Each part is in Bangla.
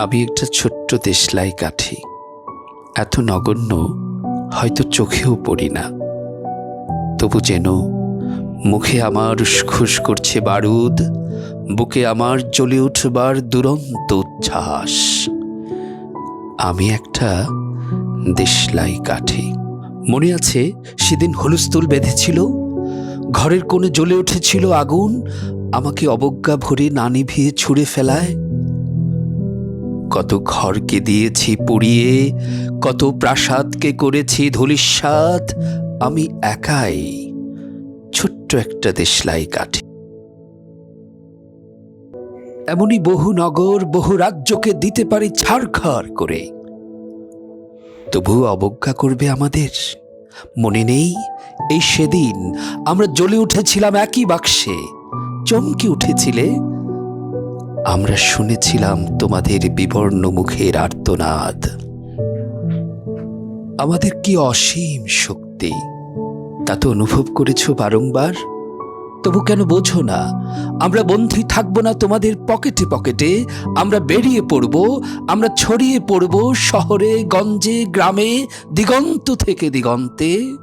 আমি একটা ছোট্ট দেশলাই কাঠি। এত নগণ্য, হয়তো চোখেও পড়ি না। তবু যেন মুখে আমার খুশ করছে বারুদ, বুকে আমার জ্বলে উঠবার দুরন্ত উচ্ছ্বাস। আমি একটা দেশলাই কাঠি। মনে আছে সেদিন হলুস্তুল বেঁধেছিল, ঘরের কোণে জ্বলে উঠেছিল আগুন, আমাকে অবজ্ঞা ভরে না নিভিয়ে ছুঁড়ে ফেলায়। কত ঘরকে দিয়েছি পুড়িয়ে, কত প্রাসাদকে করেছি ধূলিসাৎ, আমি একাই ছোট্ট একটা দেশলাই কাঠি। এমনই বহু নগর, বহু রাজ্যকে দিতে পারি ছাড়খাড় করে। তবু অবজ্ঞা করবে আমাদের। মনে নেই, এই সেদিন আমরা জ্বলে উঠেছিলাম একই বাক্সে। চমকে উঠেছিলে আমরা শুনেছিলাম তোমাদের বিবর্ণ মুখের আর্তনাদ। আমাদের কি অসীম শক্তি? তা তো অনুভব করেছ বারংবার? তবু কেন বোঝো না, আমরা বন্ধী থাকব না তোমাদের পকেটে পকেটে, আমরা বেরিয়ে পড়ব, আমরা ছড়িয়ে পড়ব শহরে, গঞ্জে, গ্রামে, দিগন্ত থেকে দিগন্তে।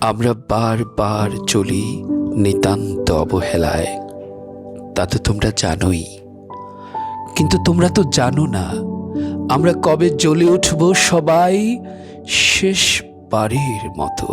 আমরা বারবার চলি নিতান্ত অবহেলায়। তা তো তোমরা জানোই। কিন্তু তোমরা তো জানো না, আমরা কবে জ্বলে উঠব সবাই শেষবারের মতো।